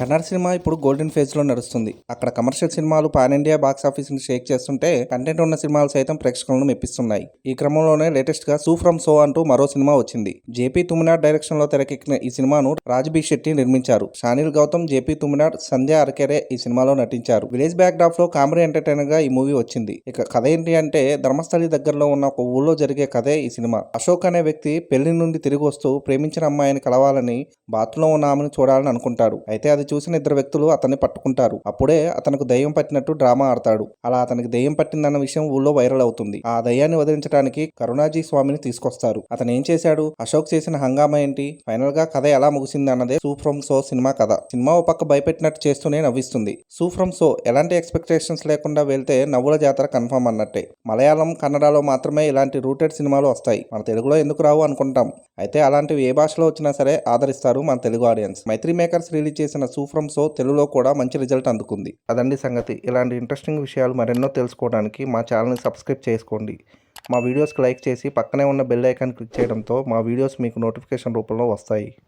కన్నడ సినిమా ఇప్పుడు గోల్డెన్ ఫేజ్లో నడుస్తుంది. అక్కడ కమర్షియల్ సినిమాలు పాన్ ఇండియా బాక్స్ ఆఫీస్ని షేక్ చేస్తుంటే కంటెంట్ ఉన్న సినిమాలు సైతం ప్రేక్షకులను మెప్పిస్తున్నాయి. ఈ క్రమంలోనే లేటెస్ట్గా సూ ఫ్రమ్ సో అంటూ మరో సినిమా వచ్చింది. జేపీ తుమినాడ్ డైరెక్షన్లో తెరకెక్కిన ఈ సినిమాను రాజ్బీ శెట్టి నిర్మించారు. షానిల్ గౌతమ్ జేపీ తుమినాడ్ సంధ్య అరకెరే ఈ సినిమాలో నటించారు. విలేజ్ బ్యాక్ డ్రాప్లో కామెడీ ఎంటర్టైనర్గా ఈ మూవీ వచ్చింది. ఇక కథ ఏంటి అంటే ధర్మస్థలి దగ్గరలో ఉన్న ఒక ఊళ్ళో జరిగే కథే ఈ సినిమా. అశోక్ అనే వ్యక్తి పెళ్ళి నుండి తిరిగి వస్తూ ప్రేమించిన అమ్మాయిని కలవాలని బాత్లో ఉన్న ఆమెను చూడాలని అనుకుంటాడు. అయితే అది చూసిన ఇద్దరు వ్యక్తులు అతన్ని పట్టుకుంటారు. అప్పుడే అతనికి దయ్యం పట్టినట్టు డ్రామా ఆడతాడు. అలా అతనికి దయ్యం పట్టిందన్న విషయం ఊళ్ళో వైరల్ అవుతుంది. ఆ దయ్యాన్ని వదిలించడానికి కరుణాజీ స్వామిని తీసుకొస్తారు. అతను ఏం చేశాడు? అశోక్ చేసిన హంగామా ఏంటి? ఫైనల్గా కథ ఎలా ముగిసింది అన్నదే సూ ఫ్రమ్ సో సినిమా కథ. సినిమా ఓ పక్క భయపెట్టినట్టు చేస్తూనే నవ్విస్తుంది. సూ ఫ్రమ్ సో ఎలాంటి ఎక్స్పెక్టేషన్స్ లేకుండా వెళ్తే నవ్వుల జాతర కన్ఫర్మ్ అన్నట్టే. మలయాళం కన్నడలో మాత్రమే ఇలాంటి రూటెడ్ సినిమాలు వస్తాయి. మన తెలుగులో ఎందుకు రావు అనుకుంటాం. అయితే అలాంటివి ఏ భాషలో వచ్చినా సరే ఆదరిస్తారు మన Telugu audience. Mythri makers release చేసిన సూఫ్రమ్ సో తెలుగులో కూడా మంచి రిజల్ట్ అందుకుంది. అదండి సంగతి. ఇలాంటి ఇంట్రెస్టింగ్ విషయాలు మరెన్నో తెలుసుకోవడానికి మా ఛానల్ని సబ్స్క్రైబ్ చేసుకోండి. మా వీడియోస్కి లైక్ చేసి పక్కనే ఉన్న బెల్ ఐకాన్ క్లిక్ చేయడంతో మా వీడియోస్ మీకు నోటిఫికేషన్ రూపంలో వస్తాయి.